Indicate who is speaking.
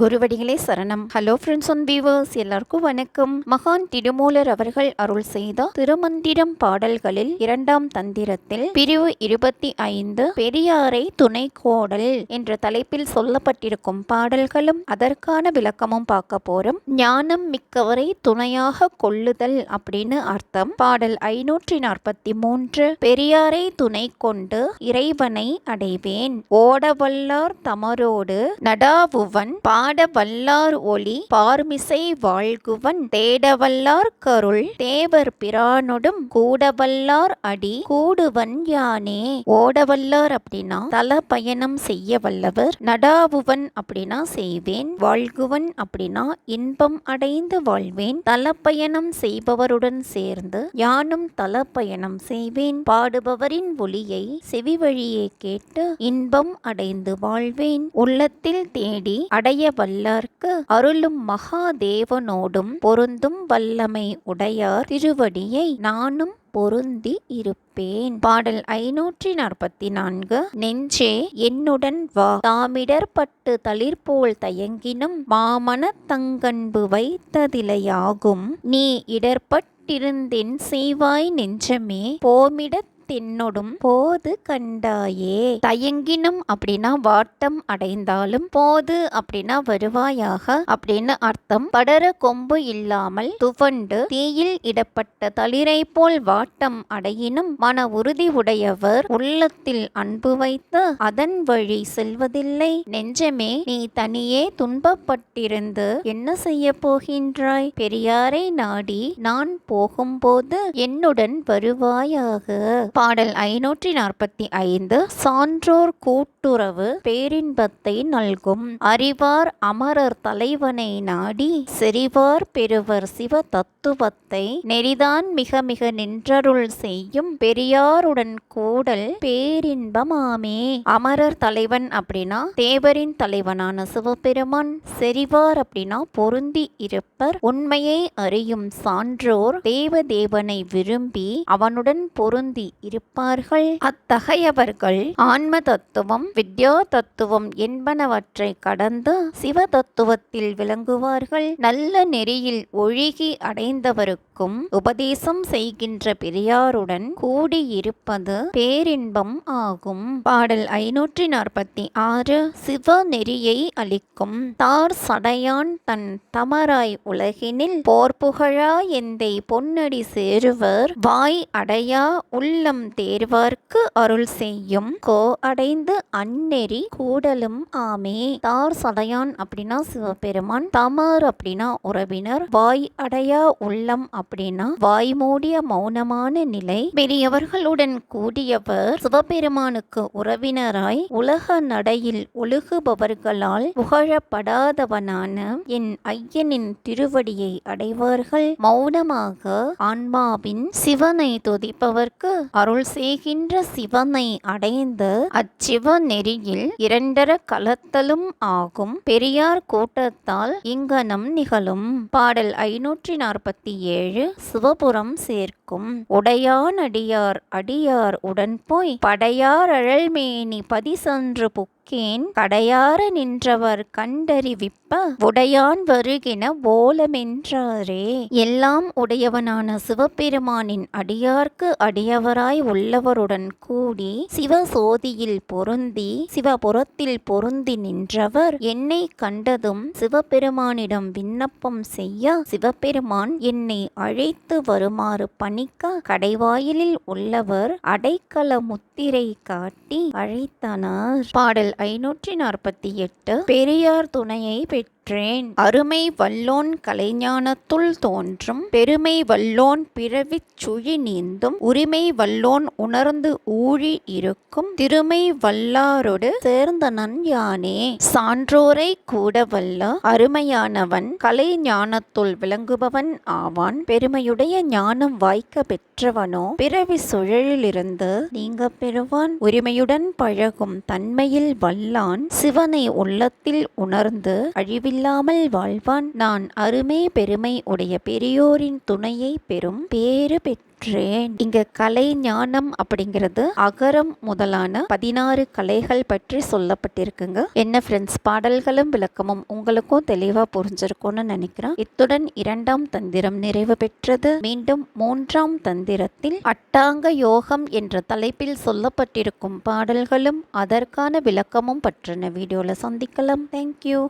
Speaker 1: குருவடிகளே சரணம். Hello friends and viewers எல்லாருக்கும் வணக்கம். மகான் திருமூலர் அவர்கள் அருள் செய்த திருமந்திரம் பாடல்களில் இரண்டாம் தந்திரத்தில் பிரிவு இருபத்தி ஐந்து பெரியாரை துணை கோடல் என்ற தலைப்பில் சொல்லப்பட்டிருக்கும் பாடல்களும் அதற்கான விளக்கமும் பார்க்க போறோம். ஞானம் மிக்கவரை துணையாக கொள்ளுதல் அப்படின்னு அர்த்தம். பாடல் ஐநூற்றி நாற்பத்தி மூன்று பெரியாரை துணை கொண்டு இறைவனை அடைவேன். ஓடவல்லார் தமரோடு நடாவுவன் பா வல்லார் ஒளி பார்மிசை வாழ்குவன் தேடவல்லார் கருள் தேவர் பிரானொடும் கூடவல்லார் அடி கூடுவன் யானே. ஓடவல்லார் அப்படின்னா தல பயணம் செய்ய வல்லவர். நடாவுவன் அப்படின்னா செய்வேன். வாழ்குவன் அப்படின்னா இன்பம் அடைந்து வாழ்வேன். தல பயணம் செய்பவருடன் சேர்ந்து யானும் தல பயணம் செய்வேன். பாடுபவரின் ஒளியை செவி வழியே கேட்டு இன்பம் அடைந்து வாழ்வேன். உள்ளத்தில் தேடி அடைய வல்லார்க்கு அருளும் மகாதேவனோடும் பொருந்தும் வல்லமை உடையார் திருவடியை நானும் பொருந்தி இருப்பேன். பாடல் ஐநூற்றி நாற்பத்தி நான்கு. நெஞ்சே என்னுடன் வா. தாமிடர்பட்டு தளிர்போல் தயங்கினும் மாமன தங்கன்பு வைத்ததிலையாகும். நீ இடர்பட்டிருந்தென் செய்வாய் நெஞ்சமே போமிடத் தின்னொடும் போது கண்டாயே. தயங்கினும் அப்படின்னா வாட்டம் அடைந்தாலும் போது அப்படின்னா வருவாயாக அப்படின்னு அர்த்தம். படர கொம்பு இல்லாமல் துவண்டு தீயில் இடப்பட்ட தளிரை போல் வாட்டம் அடையினும் மன உறுதி உடையவர் உள்ளத்தில் அன்பு வைத்து அதன் வழி செல்வதில்லை. நெஞ்சமே நீ தனியே துன்பப்பட்டிருந்து என்ன செய்ய போகின்றாய்? பெரியாரை நாடி நான் போகும்போது என்னுடன் வருவாயாக. பாடல் ஐநூற்றி நாற்பத்தி ஐந்து சான்றோர் கூட்டுறவு பேரின்பத்தை நல்கும். அறிவார் அமரர் தலைவனை நாடி செறிவார் பெறுவர் சிவ தத்துவத்தை. நெறிதான் மிக மிக நின்றருள் செய்யும். பெரியாருடன் கூடல் பேரின்பமாமே. அமரர் தலைவன் அப்படின்னா தேவரின் தலைவனான சிவபெருமான். செறிவார் அப்படின்னா பொருந்தி இருப்பர். உண்மையை அறியும் சான்றோர் தேவதேவனை விரும்பி அவனுடன் பொருந்தி இருப்பார்கள். அத்தகையவர்கள் ஆன்ம தத்துவம் வித்யா தத்துவம் என்பனவற்றை கடந்து சிவ தத்துவத்தில் விளங்குவார்கள். நல்ல நெறியில் ஒழுகி அடைந்தவருக்கும் உபதேசம் செய்கின்ற பெரியாருடன் கூடியிருப்பது பேரின்பம் ஆகும். பாடல் ஐநூற்றி நாற்பத்தி ஆறு சிவ நெறியை அளிக்கும். தார் சடையான் தன் தமராய் உலகினில் போர் புகழா எந்தை பொன்னடி சேருவர். வாய் அடையா உள்ளம் தேர்வார்க்கு அருள் செய்யும். கோ அடைந்து அந்நெறி கூடலும் ஆமே. தார் சடையான் அப்படின்னா சிவபெருமான் தமர் அப்படின்னா உறவினர். வாய் அடையா உள்ளம் அப்படின்னா வாய் மூடிய மௌனமான நிலை பெரியவர்களுடன் கூடியவர் சிவபெருமானுக்கு உறவினராய் உலக நடையில் ஒழுகுபவர்களால் புகழப்படாதவனான என் ஐயனின் திருவடியை அடைவார்கள். மௌனமாக ஆன்மாவின் சிவனை துதிப்பவர்க்கு அருள் செய்கின்ற சிவனை அடைந்து அச்சிவ நெறியில் இரண்டர கலத்தலும் ஆகும். பெரியார் கூட்டத்தால் இங்கனம் நிகழும். பாடல் ஐநூற்றி நாற்பத்தி ஏழு. சிவபுரம் சேர்க்கும் உடையான் அடியார் அடியார் உடன் போய் படையார் அழல்மேனி பதிசன்று புக்கேன். கடையார நின்றவர் கண்டறிவிப்ப உடையான் வருகின ஓலமென்றாரே. எல்லாம் உடையவனான சிவபெருமானின் அடியார்க்கு அடியவராய் உள்ளவருடன் கூடி சிவசோதியில் பொருந்தி சிவபுரத்தில் பொருந்தி நின்றவர். என்னை கண்டதும் சிவபெருமானிடம் விண்ணப்பம் செய்ய சிவபெருமான் என்னை அழைத்து வருமாறு பணிக்க கடைவாயிலில் உள்ளவர் அடைக்கல முத்திரை காட்டி அழைத்தனர். பாடல் ஐநூற்றி நாற்பத்தி எட்டு பெரியார் துணையை பெற்று பெற்றேன். அருமை வல்லோன் கலைஞானத்துள் தோன்றும் பெருமை வல்லோன் பிறவிச் சுழி நீந்தும் உரிமை வல்லோன் உணர்ந்து ஊழி இருக்கும் திருமை வல்லாரோடு சேர்ந்தனன் யானே. சான்றோரை கூட வல்ல அருமையானவன் கலை ஞானத்துள் விளங்குபவன் ஆவான் பெருமையுடைய ஞானம் வாய்க்க பெற்றவனோ. பிறவி சுழலிலிருந்து நீங்க பெறுவான் உரிமையுடன் பழகும் தன்மையில் வல்லான் சிவனை உள்ளத்தில் உணர்ந்து அழிவில் இல்லாமல் வாழ்வான். நான் அருமை பெருமை உடைய பெரியோரின் துணையை பெறும் பேறு பெற்றேன். இங்க கலை ஞானம் அப்படிங்கிறது அகரம் முதலான பதினாறு கலைகள் பற்றி சொல்லப்பட்டிருக்குங்க. என்ன ஃப்ரெண்ட்ஸ் பாடல்களும் விளக்கமும் உங்களுக்கும் தெளிவா புரிஞ்சிருக்கும்னு நினைக்கிறேன். இத்துடன் இரண்டாம் தந்திரம் நிறைவு பெற்றது. மீண்டும் மூன்றாம் தந்திரத்தில் அட்டாங்க யோகம் என்ற தலைப்பில் சொல்லப்பட்டிருக்கும் பாடல்களும் அதற்கான விளக்கமும் பற்றின வீடியோல சந்திக்கலாம். தேங்க்யூ